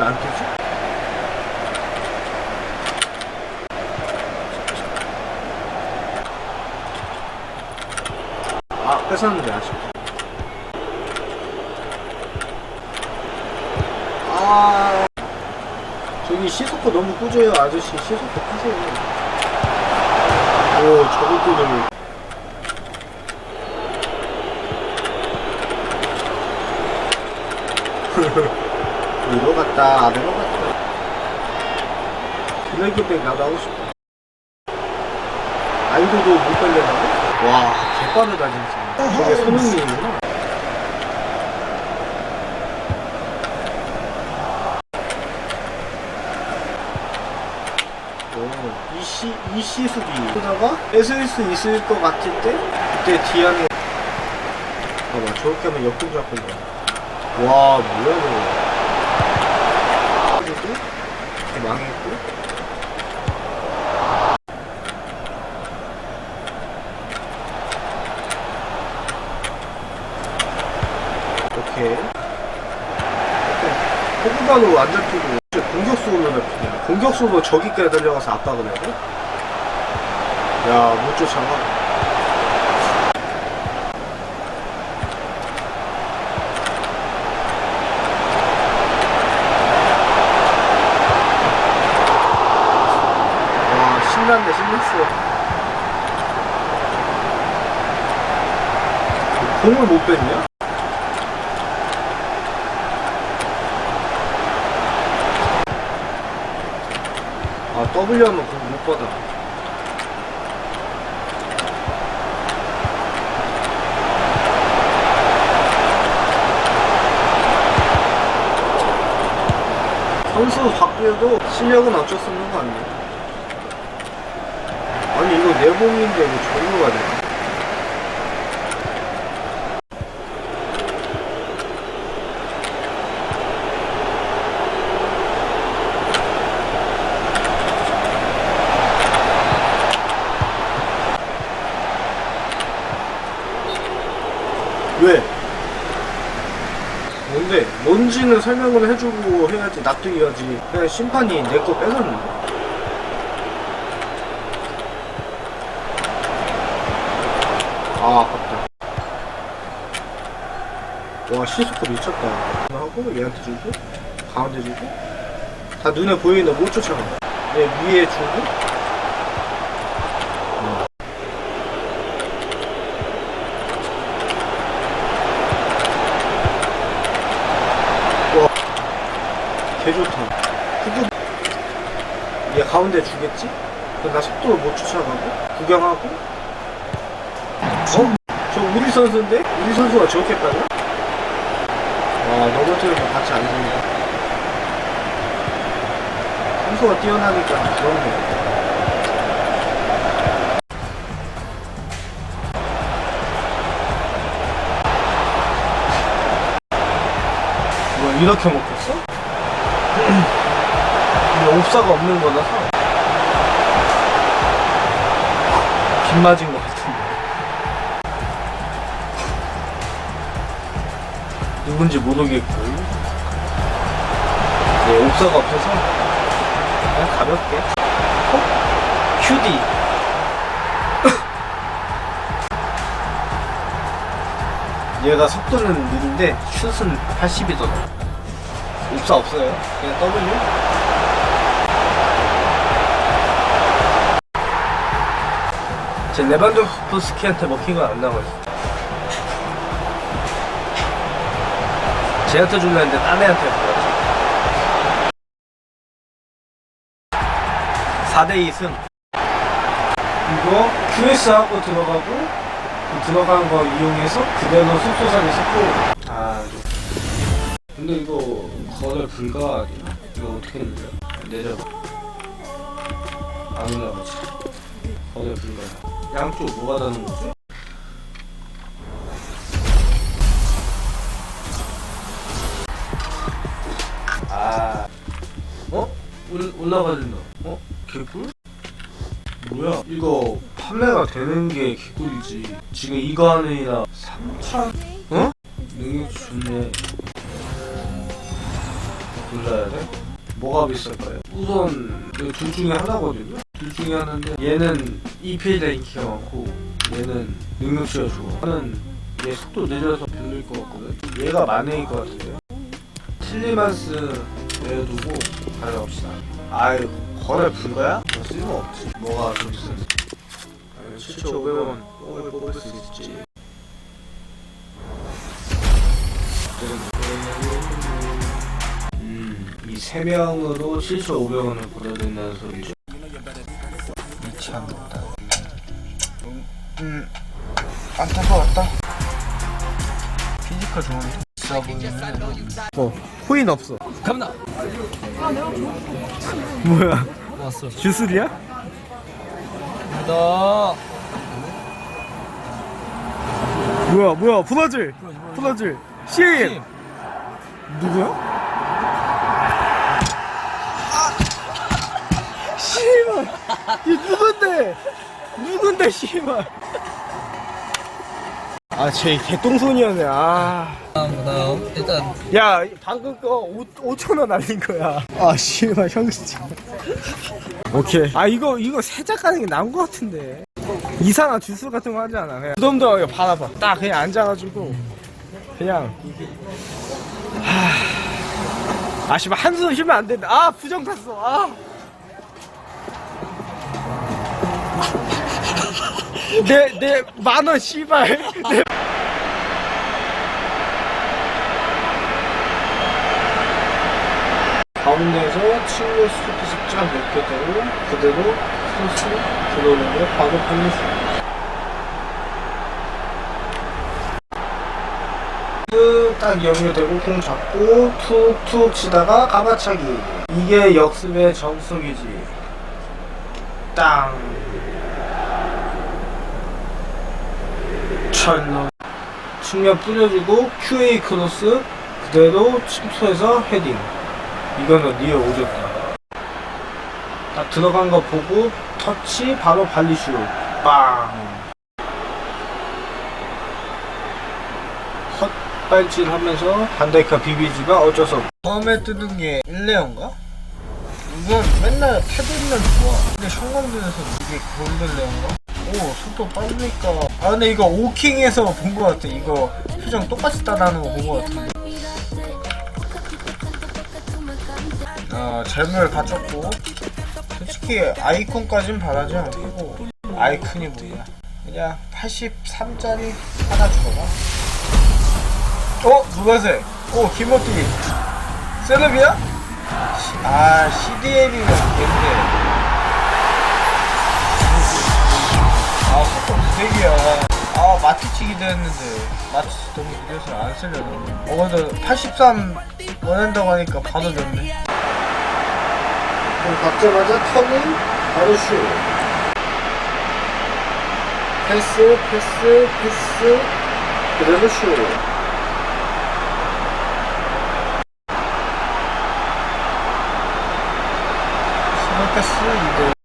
왜안 뜨지? 아, 뺏었는데, 아직. 아. 저기 시소코 너무 꾸져요, 아저씨. 시소코 타세요. 오, 저것들을. 위로 갔다, 아래로 갔다. 나도 하고 싶다. 아이돌도 못 걸려나고? 와, 개빠르다, 진짜. 저게 손흥민이구나. 오, 이시, 이시 수비. 그러다가 뺏을 수 있을 것 같을 때, 그때 디안이. 봐봐, 저렇게 하면 있네. 와, 뭐야, 저거. 그리고, 이렇게 망했고. 오케이. 포그바로 안 잡히고, 이제 공격수로 잡히냐. 공격수로 저기까지 달려가서 압박을 해야 돼? 야, 못 쫓아가. 와, 신난다, 신났어. 공을 못 뺐냐? 아, W 하면 공못 받아. 선수 바뀌어도 실력은 어쩔 수 없는 거 아니야? 아니, 이거 이거 절로 가야 돼. 왜? 뭔데? 뭔지는 설명을 해주고 해야지 납득이야지 그냥 심판이 내 거 뺏었는데 아 아깝다 와 시스코 미쳤다 하고 얘한테 주고 가운데 주고 다 눈에 보이는데 못 쫓아가 얘 위에 주고 개 좋다. 후드 얘 가운데 주겠지? 그럼 나 속도를 못 쫓아가고 구경하고 어? 저 우리 선수인데? 우리 선수가 저렇게 빨라? 와 넘어뜨리면 같이 안 됩니다. 선수가 뛰어나니까 그렇네. 뭐 이렇게 먹혔어? 이게 옵사가 없는 거라서 빗 맞은 누군지 모르겠고. 네, 옵사가 없어서 그냥 가볍게. 어? 큐디. 얘가 속도는 느린데 슛은 80이더라 옵사 없어요. 그냥 W. 제 레반도프스키한테 먹힌 건 안 나와요. 쟤한테 줄라 했는데 딴 애한테 먹었지. 4대2 승. 이거 QS 하고 들어가고 그 들어간 거 이용해서 그대로 속소산에 섞고 아 근데 이거 거래 불가 아니야? 이거 어떻게 내려? 내려봐 안 올라가지 거래 불가야 양쪽 뭐가 다른 거지? 올, 올라가진다 어? 개꿀? 뭐야 이거 판매가 되는 게 개꿀이지 지금 이거 하느라 3천 어? 능력 좋네 골라야 돼? 뭐가 비쌀까요? 우선 이둘 중에 하나거든요. 둘 중에 하나인데 얘는 EPL에 인기가 많고 얘는 능력치가 좋아. 나는 얘 속도 느려서 별로일 것 같거든. 얘가 만회일 것 같은데. 틸리만스 내어두고 가져갑시다. 아유 거래 불가야? 뭐 쓸모 없지. 뭐가 좀 비싼지. 7,500원 뽑을 뽑을 수 있지. 음, 이세 명으로 7,500원을 벌어야 된다는 소리죠. 미치겠다. 음, 안타까웠다. 피지컬 좋은데? 비싸 보이는. 어, 코인 없어. 갑니다. 뭐야? 왔어. 주술이야? 나 뭐야, 뭐야? 브라질! 브라질! 시임! 누구야? 아! 씨발! 이 누군데? 누군데, 씨발! 아, 쟤 개똥손이었네, 아. 다음 다음 일단 야, 방금 거 5, 5천 원 날린 거야. 아, 씨발, 형 진짜. 오케이. 아, 이거, 이거 세작 가는 게 나은 거 같은데. 이상한 주술 같은 거 하지 않아. 그냥 무덤덤하게 받아봐. 딱 그냥 앉아가지고. 그냥. 하... 아, 씨발, 한숨 쉬면 안 된다. 아, 부정 탔어. 아. 내, 내, 만 원, 씨발. 내 가운데에서 친구 스토피스 쫙 이렇게 되고 그대로 크로스 들어오는 거 바로 있어. 딱 연결되고 공 잡고 툭툭 치다가 가마차기 이게 역습의 정석이지 땅 철로 측면 뿌려주고 QA 크로스 그대로 침투해서 헤딩 이거는 리얼 오졌다. 딱 들어간 거 보고 터치 바로 발리슈 빵. 헛발질 하면서 반다이카 비비지가 어쩔 수 없고. 처음에 뜨는 게 1레온가? 이건 맨날 패드면 좋아. 근데 형광등에서 이게 골든레온가? 오 속도 빠르니까. 아 근데 이거 오킹에서 본거 같아. 이거 표정 똑같이 따라하는 거본거 같은데. 어, 젊을 갖췄고. 솔직히 아이콘까진 바라지 않고 아이콘이 뭐야. 그냥 83짜리 하나 주어가 어? 누가세? 오 김호띠. 셀럽이야? 시- 아 CDM이면 걔인데 아 속도 900이야. 아 마티치 기대했는데 마티치 너무 기대해서 안 쓰려고 어 근데 83 원한다고 하니까 졌네. 그럼 받자마자 턴은 바로 슛 패스 패스 패스. 그대로 슛 패스 레어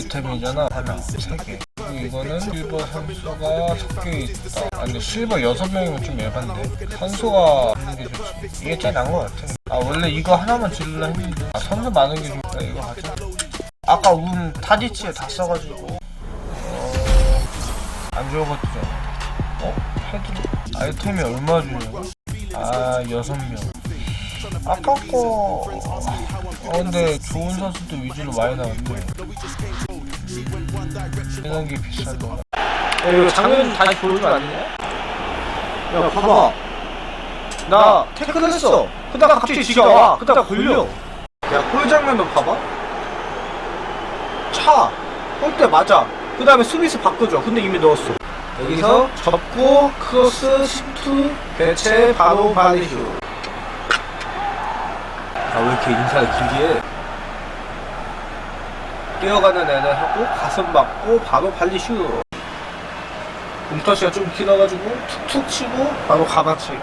아이템이잖아. 하나 세개 이거는 실버 선수가 섞여 있다. 아 근데 실버 6명이면 좀 예반데. 선수가 있는 게 좋지. 이게 제일 나은 것 같아. 아 원래 이거 하나만 질르려 했는데. 아 선수 많은 게 좋다 이거. 하자 아까 운 타디치에 다 써가지고. 어 안 좋아가지고 어? 헤드 아이템이 얼마 주냐고? 아 여섯 명. 거 어, 근데 좋은 선수도 위주로 많이 나왔네 이런 게 비싸다 야 이거 장면 다시 보는 거 아니냐? 야 봐봐. 나 태클 했어. 그다가 갑자기 지가 와 그다가 걸려. 야골 장면도 봐봐. 차. 골대 맞아. 그 다음에 수비수 바꿔줘 근데 이미 넣었어. 여기서 접고 크로스 침투 대체 바로 발리슈. 아왜 이렇게 인사를 길게 해 뛰어가는 애들 하고 가슴 맞고 바로 발리슈. 움터시가 좀 길어가지고 툭툭 치고 바로 가마차기